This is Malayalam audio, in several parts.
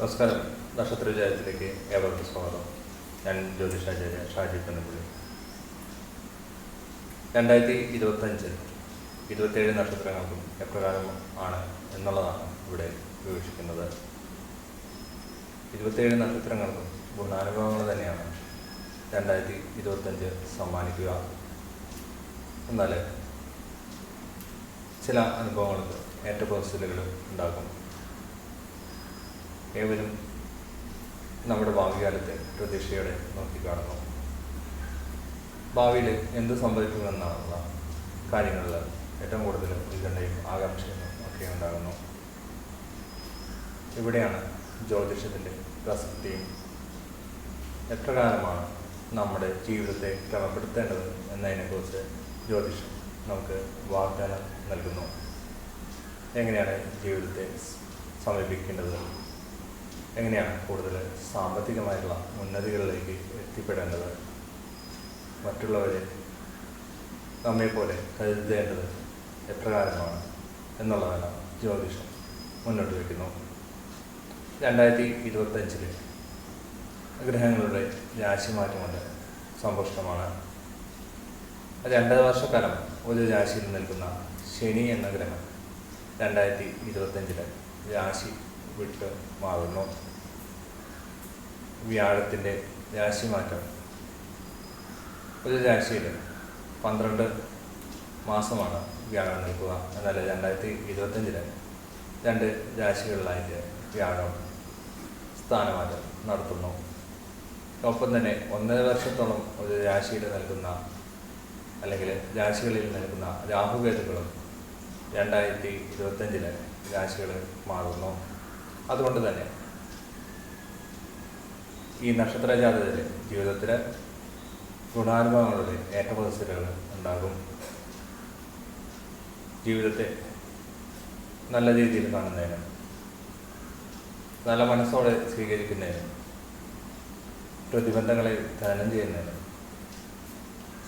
നമസ്കാരം. നക്ഷത്ര വിചാരത്തിലേക്ക് ഏവർക്കും സ്വാഗതം. ഞാൻ ജ്യോതിഷാചാര്യ ഷാജി പെണ്ണുപുള്ളി. രണ്ടായിരത്തി ഇരുപത്തഞ്ച് ഇരുപത്തേഴ് നക്ഷത്രങ്ങൾക്കും എപ്രകാരം ആണ് എന്നുള്ളതാണ് ഇവിടെ വിവക്ഷിക്കുന്നത് ഇരുപത്തേഴ് നക്ഷത്രങ്ങൾക്കും ഗുണാനുഭവങ്ങൾ തന്നെയാണ് രണ്ടായിരത്തി ഇരുപത്തഞ്ച് സമ്മാനിക്കുക. എന്നാൽ ചില അനുഭവങ്ങൾക്ക് ഏറ്റക്കുറച്ചിലുകൾ ഉണ്ടാകും. ഏവരും നമ്മുടെ ഭാവികാലത്തെ പ്രതീക്ഷയോടെ നോക്കിക്കാണുന്നു ഭാവിയിൽ എന്ത് സംഭവിക്കുമെന്നുള്ള കാര്യങ്ങളിൽ ഏറ്റവും കൂടുതൽ ഉത്കണ്ഠയും ആകാംക്ഷയും ഒക്കെ ഉണ്ടാകുന്നു. ഇവിടെയാണ് ജ്യോതിഷത്തിന്റെ പ്രസക്തിയും എപ്രകാരമാണ് നമ്മുടെ ജീവിതത്തെ ക്രമപ്പെടുത്തേണ്ടത് എന്നതിനെക്കുറിച്ച് ജ്യോതിഷം നമുക്ക് വാഗ്ദാനം നൽകുന്നു. എങ്ങനെയാണ് ജീവിതത്തെ സമീപിക്കേണ്ടത്? എങ്ങനെയാണ് കൂടുതൽ സാമ്പത്തികമായിട്ടുള്ള ഉന്നതികളിലേക്ക് എത്തിപ്പെടേണ്ടത്? മറ്റുള്ളവരെ നമ്മെപ്പോലെ കരുതേണ്ടത് എപ്രകാരമാണ് എന്നുള്ളതാണ് ജ്യോതിഷം മുന്നോട്ട് വയ്ക്കുന്നു. രണ്ടായിരത്തി ഇരുപത്തഞ്ചിൽ ഗ്രഹങ്ങളുടെ രാശിമാറ്റം കൊണ്ട് സമ്പുഷ്ടമാണ്. രണ്ടര വർഷക്കാലം ഒരു രാശിയിൽ നിൽക്കുന്ന ശനി എന്ന ഗ്രഹം രണ്ടായിരത്തി ഇരുപത്തഞ്ചിൽ രാശി വിട്ട് മാറുന്നു. വ്യാഴത്തിന്റെ രാശിമാറ്റം. ഒരു രാശിയിൽ പന്ത്രണ്ട് മാസമാണ് വ്യാഴം നിൽക്കുക. എന്നാൽ രണ്ടായിരത്തി ഇരുപത്തഞ്ചിൽ രണ്ട് രാശികളിലായിട്ട് വ്യാഴം സ്ഥാനമാറ്റം നടത്തുന്നു. ഒപ്പം തന്നെ ഒന്നര വർഷത്തോളം ഒരു രാശിയിൽ നൽകുന്ന അല്ലെങ്കിൽ രാശികളിൽ നൽകുന്ന രാഹുകേതുക്കളും രണ്ടായിരത്തി ഇരുപത്തഞ്ചിൽ രാശികൾ മാറുന്നു. അതുകൊണ്ട് തന്നെ ഈ നക്ഷത്ര ജാതകത്തിൽ ജീവിതത്തിലെ ഗുണാനുഭവങ്ങളുടെ ഏറ്റക്കുറച്ചിലുകൾ ഉണ്ടാകും. ജീവിതത്തെ നല്ല രീതിയിൽ കാണുന്നതിനും നല്ല മനസ്സോടെ സ്വീകരിക്കുന്നതിനും പ്രതിബന്ധങ്ങളെ തരണം ചെയ്യുന്നതിനും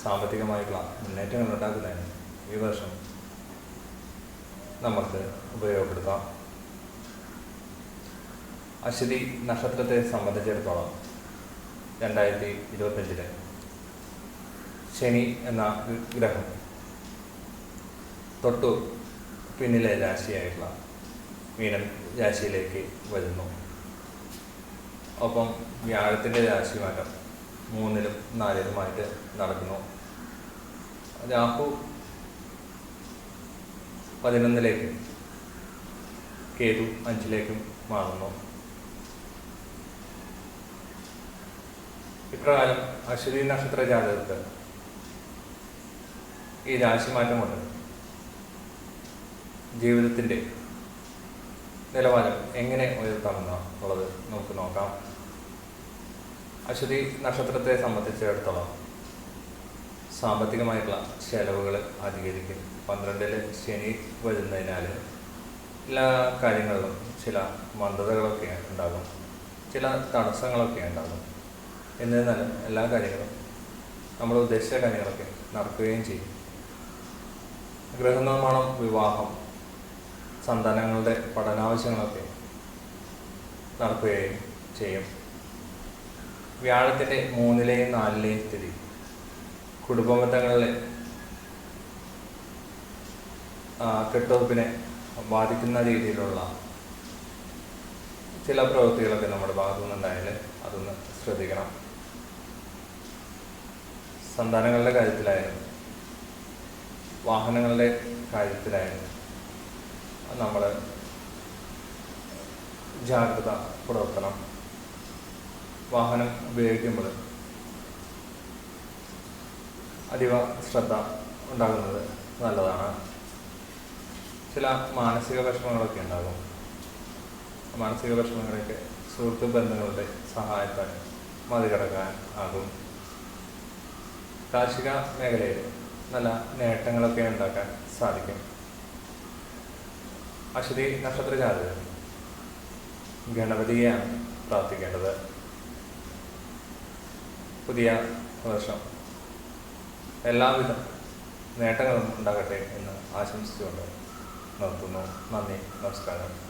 സാമ്പത്തികമായിട്ടുള്ള മുന്നേറ്റങ്ങൾ ഉണ്ടാക്കുന്നതിനും ഈ വർഷം നമുക്ക് ഉപയോഗപ്പെടുത്താം. അശ്വതി നക്ഷത്രത്തെ സംബന്ധിച്ചിടത്തോളം രണ്ടായിരത്തി ഇരുപത്തഞ്ചിലെ ശനി എന്ന ഗ്രഹം തൊട്ടു പിന്നിലെ രാശിയായിട്ടുള്ള മീനം രാശിയിലേക്ക് വരുന്നു. ഒപ്പം വ്യാഴത്തിന്റെ രാശി മാറ്റം മൂന്നിലും നാലിലുമായിട്ട് നടക്കുന്നു. രാഹു പതിനൊന്നിലേക്കും കേതു അഞ്ചിലേക്കും മാറുന്നു. ഇപ്രകാരം അശ്വതി നക്ഷത്ര ജാതകർക്ക് ഈ രാശിമാറ്റം കൊണ്ട് ജീവിതത്തിന്റെ നിലവാരം എങ്ങനെ ഉയർത്താമെന്ന് ഉള്ളത് നമുക്ക് നോക്കാം. അശ്വതി നക്ഷത്രത്തെ സംബന്ധിച്ചിടത്തോളം സാമ്പത്തികമായിട്ടുള്ള ചെലവുകൾ അധികരിക്കും. പന്ത്രണ്ടിൽ ശനി വരുന്നതിനാൽ എല്ലാ കാര്യങ്ങളിലും ചില മന്ദതകളൊക്കെ ഉണ്ടാകും. ചില തടസ്സങ്ങളൊക്കെ ഉണ്ടാകും. എന്നിരുന്നാലും എല്ലാ കാര്യങ്ങളും നമ്മൾ ഉദ്ദേശിച്ച കാര്യങ്ങളൊക്കെ നടക്കുകയും ചെയ്യും. ഗൃഹനിർമ്മാണം വിവാഹം സന്താനങ്ങളുടെ പഠനാവശ്യങ്ങളൊക്കെ നടക്കുകയും ചെയ്യും. വ്യാഴത്തിന്റെ മൂന്നിലെയും നാലിലെയും സ്ഥിതി. കുടുംബബന്ധങ്ങളിലെ കെട്ടുവപ്പിനെ ബാധിക്കുന്ന രീതിയിലുള്ള ചില പ്രവൃത്തികളൊക്കെ നമ്മുടെ ഭാഗത്തു നിന്നുണ്ടായാൽ അതൊന്ന് ശ്രദ്ധിക്കണം. സന്താനങ്ങളുടെ കാര്യത്തിലായാലും വാഹനങ്ങളുടെ കാര്യത്തിലായാലും നമ്മൾ ജാഗ്രത പുലർത്തണം. വാഹനം ഉപയോഗിക്കുമ്പോൾ അതീവ ശ്രദ്ധ ഉണ്ടാകുന്നത് നല്ലതാണ്. ചില മാനസിക വിഷമങ്ങളൊക്കെ ഉണ്ടാകും. മാനസിക വിഷമങ്ങളൊക്കെ സുഹൃത്ത് ബന്ധങ്ങളുടെ സഹായത്താൽ മറികടക്കാൻ ആകും. കാർഷിക മേഖലയിൽ നല്ല നേട്ടങ്ങളൊക്കെ ഉണ്ടാക്കാൻ സാധിക്കും. അശ്വതി നക്ഷത്ര ജാതകർ ഗണപതിയെയാണ് പ്രാർത്ഥിക്കേണ്ടത്. പുതിയ വർഷം. എല്ലാവിധ നേട്ടങ്ങളും ഉണ്ടാകട്ടെ എന്ന് ആശംസിച്ചുകൊണ്ട് നിർത്തുന്നു. നന്ദി നമസ്കാരം.